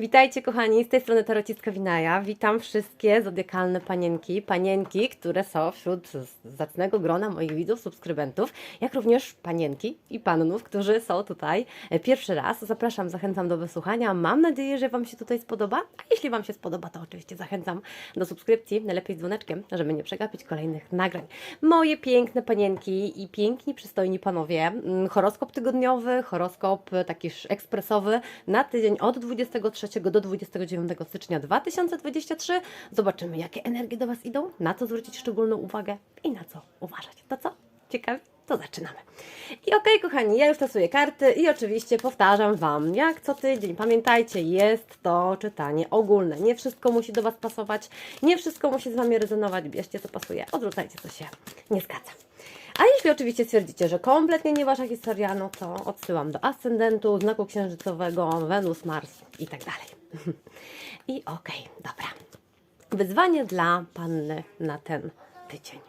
Witajcie kochani, z tej strony Tarocistka Winaja. Witam wszystkie zodiakalne panienki, panienki, które są wśród zacnego grona moich widzów, subskrybentów, jak również panienki i pannów, którzy są tutaj e, pierwszy raz. Zapraszam, zachęcam do wysłuchania. Mam nadzieję, że Wam się tutaj spodoba, a jeśli Wam się spodoba, to oczywiście zachęcam do subskrypcji, najlepiej z dzwoneczkiem, żeby nie przegapić kolejnych nagrań. Moje piękne panienki i piękni, przystojni panowie, mm, horoskop tygodniowy, horoskop e, taki ekspresowy na tydzień od 23 do 29 stycznia 2023. Zobaczymy, jakie energie do Was idą, na co zwrócić szczególną uwagę i na co uważać. To co? Ciekawe? To zaczynamy. I okej, kochani, ja już tasuję karty i oczywiście powtarzam Wam, jak co tydzień. Pamiętajcie, jest to czytanie ogólne. Nie wszystko musi do Was pasować, nie wszystko musi z Wami rezonować. Bierzcie, co pasuje, odrzucajcie, co się nie zgadza. A jeśli oczywiście stwierdzicie, że kompletnie nie Wasza historia, no to odsyłam do ascendentu, znaku księżycowego, Wenus, Mars i tak dalej. I okej, dobra. Wyzwanie dla Panny na ten tydzień.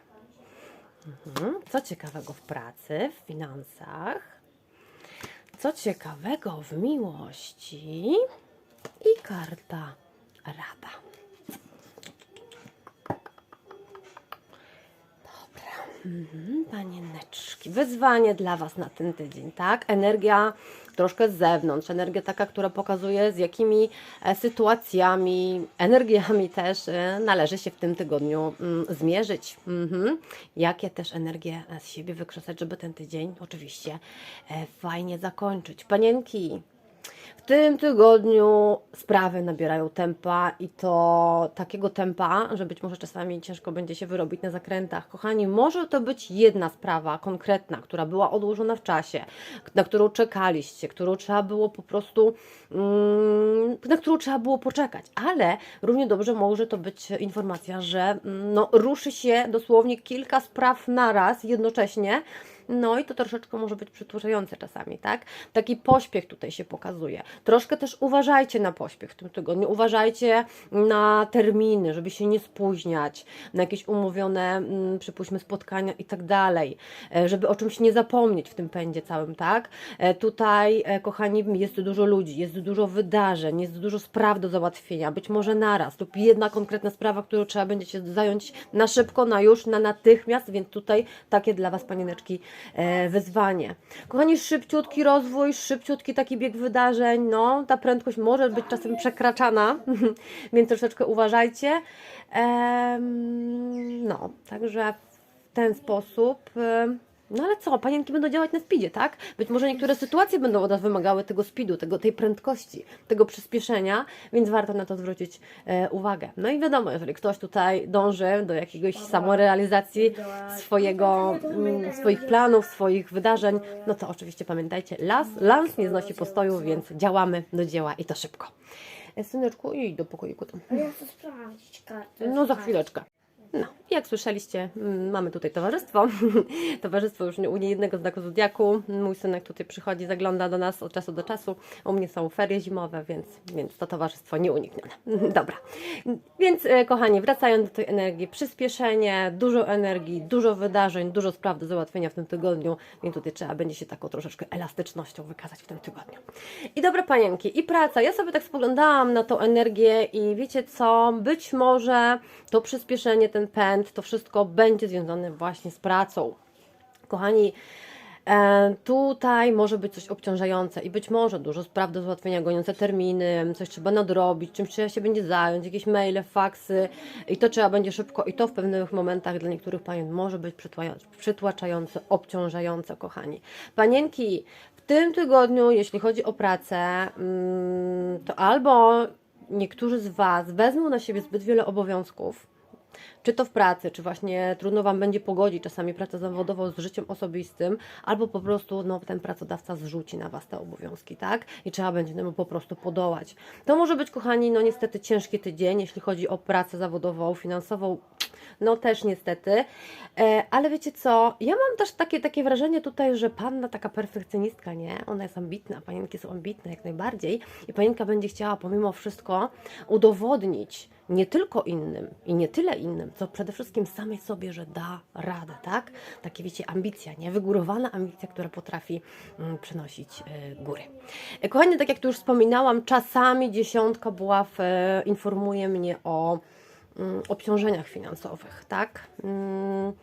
Mhm. Co ciekawego w pracy, w finansach? Co ciekawego w miłości? I karta Rada. Mhm, Panieneczki, wyzwanie dla Was na ten tydzień, tak? Energia troszkę z zewnątrz, energia taka, która pokazuje z jakimi e, sytuacjami, energiami też e, należy się w tym tygodniu mm, zmierzyć. Mhm. Jakie też energie e, z siebie wykrzesać, żeby ten tydzień oczywiście fajnie zakończyć. Panienki, w tym tygodniu sprawy nabierają tempa i to takiego tempa, że być może czasami ciężko będzie się wyrobić na zakrętach. Kochani, może to być jedna sprawa konkretna, która była odłożona w czasie, na którą czekaliście, którą trzeba było po prostu, mm, na którą trzeba było poczekać, ale równie dobrze może to być informacja, że mm, no, ruszy się dosłownie kilka spraw naraz jednocześnie. No i to troszeczkę może być przytłuczające czasami, tak? Taki pośpiech tutaj się pokazuje. Troszkę też uważajcie na pośpiech w tym tygodniu. Uważajcie na terminy, żeby się nie spóźniać, na jakieś umówione, mm, przypuśćmy, spotkania i tak dalej, e, żeby o czymś nie zapomnieć w tym pędzie całym, tak? E, Tutaj, e, kochani, jest dużo ludzi, jest dużo wydarzeń, jest dużo spraw do załatwienia, być może naraz, lub jedna konkretna sprawa, którą trzeba będzie się zająć na szybko, na już, na natychmiast, więc tutaj takie dla Was, panieneczki, wyzwanie. Kochani, szybciutki rozwój, szybciutki taki bieg wydarzeń, no, ta prędkość może być czasem przekraczana, więc troszeczkę uważajcie. No, także w ten sposób. No ale co, panienki będą działać na speedzie, tak? Być może niektóre sytuacje będą od nas wymagały tego speedu, tego, tej prędkości, tego przyspieszenia, więc warto na to zwrócić e, uwagę. No i wiadomo, jeżeli ktoś tutaj dąży do jakiegoś samorealizacji swojego, mm, swoich planów, swoich wydarzeń, no to oczywiście pamiętajcie, las, lans nie znosi postoju, więc działamy do dzieła i to szybko. E, Syneczku, idź do pokoiku tam. Ja chcę sprawdzić kartę. No za chwileczkę. No, jak słyszeliście, mm, mamy tutaj towarzystwo. towarzystwo już u niejednego znaku zodiaku. Mój synek tutaj przychodzi, zagląda do nas od czasu do czasu. U mnie są ferie zimowe, więc, więc to towarzystwo nieuniknione. Dobra. Więc, e, kochani, wracając do tej energii, przyspieszenie, dużo energii, dużo wydarzeń, dużo spraw do załatwienia w tym tygodniu, więc tutaj trzeba będzie się taką troszeczkę elastycznością wykazać w tym tygodniu. I dobra, panienki, i praca. Ja sobie tak spoglądałam na tą energię i wiecie co, być może to przyspieszenie, ten to wszystko będzie związane właśnie z pracą. Kochani, e, tutaj może być coś obciążające i być może dużo spraw do załatwienia, goniące terminy, coś trzeba nadrobić, czymś trzeba się będzie zająć, jakieś maile, faksy i to trzeba będzie szybko i to w pewnych momentach dla niektórych panien może być przytłaczające, obciążające, kochani. Panienki, w tym tygodniu, jeśli chodzi o pracę, mm, to albo niektórzy z Was wezmą na siebie zbyt wiele obowiązków, czy to w pracy, czy właśnie trudno Wam będzie pogodzić czasami pracę zawodową z życiem osobistym, albo po prostu no, ten pracodawca zrzuci na Was te obowiązki, tak? I trzeba będzie temu po prostu podołać. To może być, kochani, no niestety ciężki tydzień, jeśli chodzi o pracę zawodową, finansową. No też niestety. E, ale wiecie co, ja mam też takie, takie wrażenie tutaj, że panna taka perfekcjonistka, nie? Ona jest ambitna, panienki są ambitne jak najbardziej i panienka będzie chciała pomimo wszystko udowodnić nie tylko innym i nie tyle innym, co przede wszystkim samej sobie, że da radę, tak? Takie wiecie, ambicja, nie? Wygórowana ambicja, która potrafi mm, przynosić e, góry. E, kochani, tak jak tu już wspominałam, czasami dziesiątka buław e, informuje mnie o obciążeniach finansowych, tak? Mm,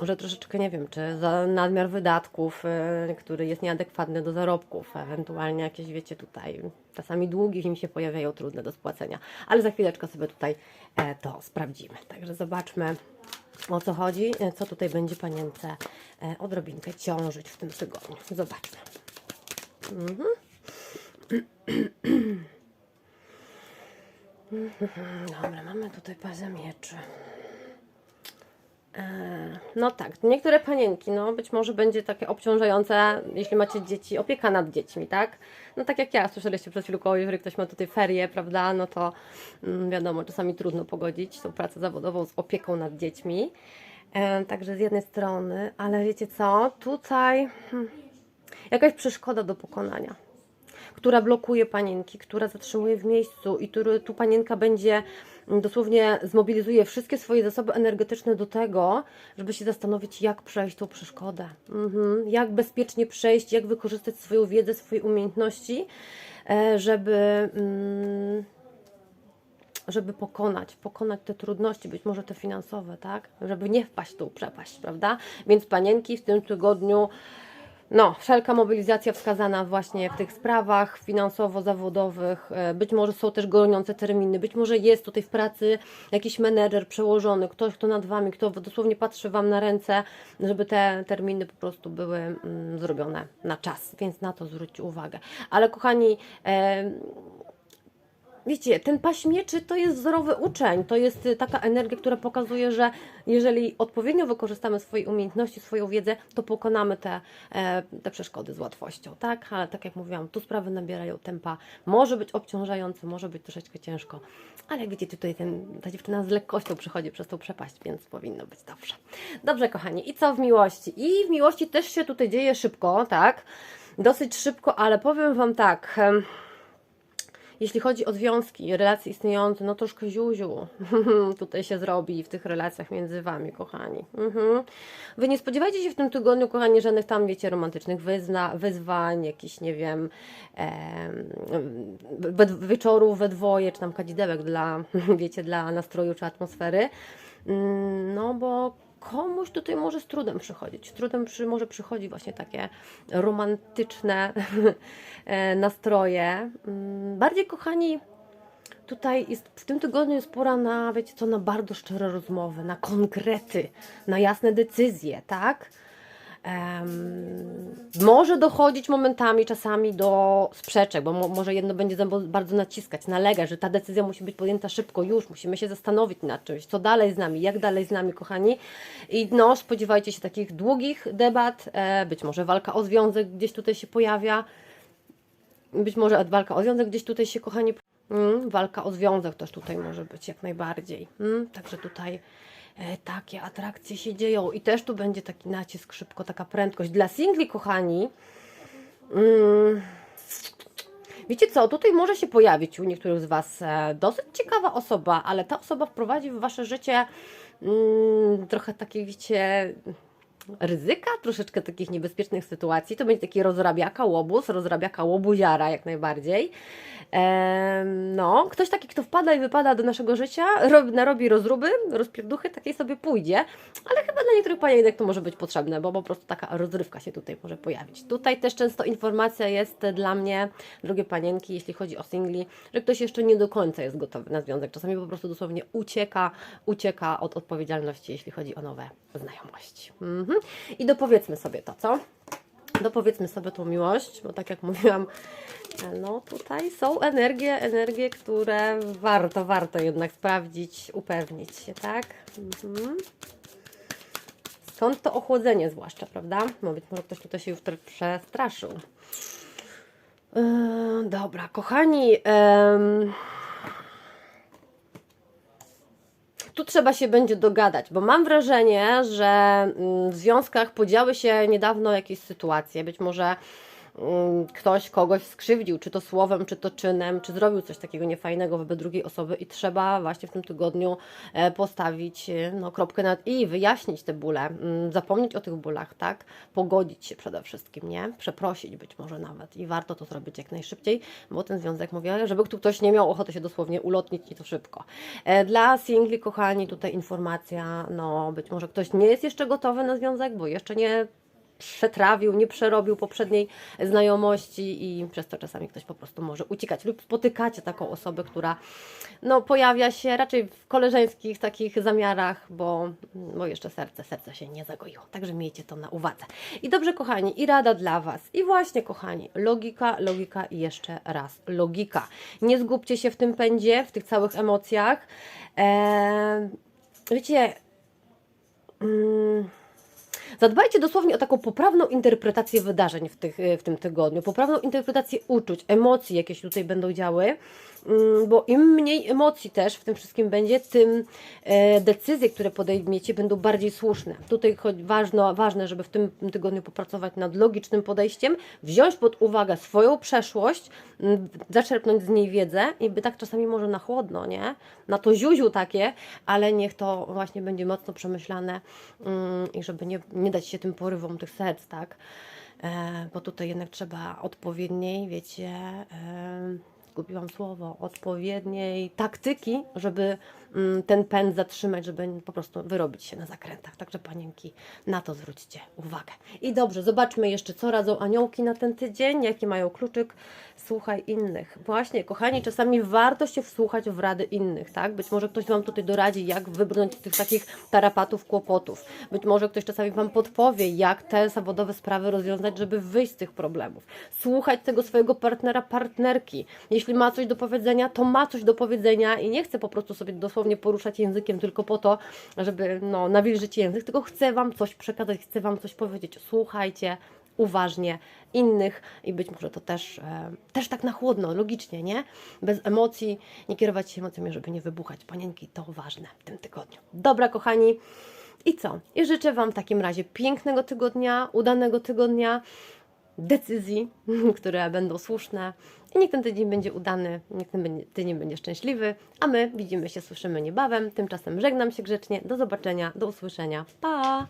że troszeczkę nie wiem, czy za nadmiar wydatków, y, który jest nieadekwatny do zarobków, ewentualnie jakieś, wiecie, tutaj czasami długi im się pojawiają trudne do spłacenia, ale za chwileczkę sobie tutaj e, to sprawdzimy. Także zobaczmy o co chodzi, e, co tutaj będzie panience e, odrobinkę ciążyć w tym tygodniu. Zobaczmy. Mhm. Dobra, mamy tutaj pazę mieczy. E, No tak, niektóre panienki, no być może będzie takie obciążające, jeśli macie dzieci, opieka nad dziećmi, tak? No tak jak ja, słyszeliście przed chwilką, jeżeli ktoś ma tutaj ferie, prawda, no to mm, wiadomo, czasami trudno pogodzić tą pracę zawodową z opieką nad dziećmi. E, Także z jednej strony, ale wiecie co, tutaj hmm, jakaś przeszkoda do pokonania która blokuje panienki, która zatrzymuje w miejscu i który tu panienka będzie mm, dosłownie zmobilizuje wszystkie swoje zasoby energetyczne do tego, żeby się zastanowić, jak przejść tą przeszkodę, mhm. jak bezpiecznie przejść, jak wykorzystać swoją wiedzę, swoje umiejętności, e, żeby. Mm, żeby pokonać, pokonać te trudności, być może te finansowe, tak? Żeby nie wpaść w tą przepaść, prawda? Więc panienki w tym tygodniu no, wszelka mobilizacja wskazana właśnie w tych sprawach finansowo-zawodowych. e, Być może są też goniące terminy, być może jest tutaj w pracy jakiś menedżer przełożony, ktoś, kto nad Wami, kto dosłownie patrzy Wam na ręce, żeby te terminy po prostu były mm, zrobione na czas, więc na to zwróćcie uwagę. Ale kochani, e, Wiecie, ten paść mieczy to jest wzorowy uczeń, to jest y, taka energia, która pokazuje, że jeżeli odpowiednio wykorzystamy swoje umiejętności, swoją wiedzę, to pokonamy te, e, te przeszkody z łatwością, tak? Ale tak jak mówiłam, tu sprawy nabierają tempa, może być obciążające, może być troszeczkę ciężko, ale jak widzicie, tutaj ten, ta dziewczyna z lekkością przechodzi przez tą przepaść, więc powinno być dobrze. Dobrze, kochani, i co w miłości? I w miłości też się tutaj dzieje szybko, tak? Dosyć szybko, ale powiem Wam tak... jeśli chodzi o związki, relacje istniejące, no troszkę ziuziu tutaj się zrobi w tych relacjach między Wami, kochani. Mhm. Wy nie spodziewajcie się w tym tygodniu, kochani, żadnych tam, wiecie, romantycznych wyzna, wyzwań, jakichś, nie wiem, em, we- wieczorów we dwoje, czy tam kadzidełek dla, wiecie, dla nastroju czy atmosfery. Mm, No bo komuś tutaj może z trudem przychodzić. Z trudem przy, może przychodzi właśnie takie romantyczne e, nastroje. Mm, Bardziej kochani, tutaj jest, w tym tygodniu jest pora na, wiecie co, na bardzo szczere rozmowy, na konkrety, na jasne decyzje, tak? Em, może dochodzić momentami czasami do sprzeczek, bo mo, może jedno będzie bardzo naciskać, nalegać, że ta decyzja musi być podjęta szybko, już musimy się zastanowić nad czymś, co dalej z nami, jak dalej z nami, kochani. I no, spodziewajcie się takich długich debat, e, być może walka o związek gdzieś tutaj się pojawia, być może walka o związek gdzieś tutaj się, kochani, mm, walka o związek też tutaj może być jak najbardziej. Mm, także tutaj takie atrakcje się dzieją i też tu będzie taki nacisk szybko, taka prędkość. Dla singli, kochani, mm, Wiecie co, tutaj może się pojawić u niektórych z Was e, dosyć ciekawa osoba, ale ta osoba wprowadzi w Wasze życie mm, trochę takiej, wiecie, ryzyka, troszeczkę takich niebezpiecznych sytuacji. To będzie taki rozrabiaka łobuz, rozrabiaka łobuziara jak najbardziej. No, ktoś taki, kto wpada i wypada do naszego życia, rob, narobi rozruby, rozpierduchy, takiej sobie pójdzie, ale chyba dla niektórych panienek to może być potrzebne, bo po prostu taka rozrywka się tutaj może pojawić. Tutaj też często informacja jest dla mnie, drogie panienki, jeśli chodzi o singli, że ktoś jeszcze nie do końca jest gotowy na związek. Czasami po prostu dosłownie ucieka, ucieka od odpowiedzialności, jeśli chodzi o nowe znajomości. Mhm. I dopowiedzmy sobie to, co? Dopowiedzmy sobie tą miłość, bo tak jak mówiłam, no tutaj są energie, energie, które warto, warto jednak sprawdzić, upewnić się, tak? Mhm. Skąd to ochłodzenie zwłaszcza, prawda? Bo być może ktoś tutaj się już przestraszył. Yy, dobra, kochani, em, Tu trzeba się będzie dogadać, bo mam wrażenie, że mm, w związkach podziały się niedawno jakieś sytuacje. Być może ktoś kogoś skrzywdził, czy to słowem, czy to czynem, czy zrobił coś takiego niefajnego wobec drugiej osoby i trzeba właśnie w tym tygodniu e, postawić e, no, kropkę nad i, wyjaśnić te bóle, mm, zapomnieć o tych bólach, tak? Pogodzić się przede wszystkim, nie? Przeprosić być może nawet i warto to zrobić jak najszybciej, bo ten związek, mówię, żeby tu ktoś nie miał ochoty się dosłownie ulotnić i to szybko. E, Dla singli, kochani, tutaj informacja, no być może ktoś nie jest jeszcze gotowy na związek, bo jeszcze nie przetrawił, nie przerobił poprzedniej znajomości i przez to czasami ktoś po prostu może uciekać lub spotykacie taką osobę, która no, pojawia się raczej w koleżeńskich takich zamiarach, bo, bo jeszcze serce, serce się nie zagoiło. Także miejcie to na uwadze. I dobrze, kochani, i rada dla Was. I właśnie, kochani, logika, logika i jeszcze raz logika. Nie zgubcie się w tym pędzie, w tych całych emocjach. Eee, wiecie, mm, Zadbajcie dosłownie o taką poprawną interpretację wydarzeń w, tych, w tym tygodniu, poprawną interpretację uczuć, emocji, jakie się tutaj będą działy, bo im mniej emocji też w tym wszystkim będzie, tym e, decyzje, które podejmiecie, będą bardziej słuszne. Tutaj ważno, ważne, żeby w tym tygodniu popracować nad logicznym podejściem, wziąć pod uwagę swoją przeszłość, mm, zaczerpnąć z niej wiedzę i by tak czasami może na chłodno, nie? Na to ziuziu takie, ale niech to właśnie będzie mocno przemyślane mm, i żeby nie, nie dać się tym porywom tych serc, tak? E, bo tutaj jednak trzeba odpowiedniej, wiecie, zgubiłam słowo, odpowiedniej taktyki, żeby mm, ten pęd zatrzymać, żeby po prostu wyrobić się na zakrętach. Także panienki, na to zwróćcie uwagę. I dobrze, zobaczmy jeszcze, co radzą aniołki na ten tydzień, jaki mają kluczyk. Słuchaj innych. Właśnie, kochani, czasami warto się wsłuchać w rady innych, tak? Być może ktoś Wam tutaj doradzi, jak wybrnąć z tych takich tarapatów, kłopotów. Być może ktoś czasami Wam podpowie, jak te zawodowe sprawy rozwiązać, żeby wyjść z tych problemów. Słuchać tego swojego partnera, partnerki. Jeśli ma coś do powiedzenia, to ma coś do powiedzenia i nie chce po prostu sobie dosłownie poruszać językiem tylko po to, żeby no, nawilżyć język, tylko chce Wam coś przekazać, chce Wam coś powiedzieć. Słuchajcie uważnie innych i być może to też, e, też tak na chłodno, logicznie, nie? Bez emocji, nie kierować się emocjami, żeby nie wybuchać. Panienki, to ważne w tym tygodniu. Dobra, kochani. I co? I życzę Wam w takim razie pięknego tygodnia, udanego tygodnia, decyzji, które będą słuszne. I niech ten tydzień będzie udany, niech ten tydzień będzie szczęśliwy, a my widzimy się, słyszymy niebawem. Tymczasem żegnam się grzecznie. Do zobaczenia, do usłyszenia. Pa!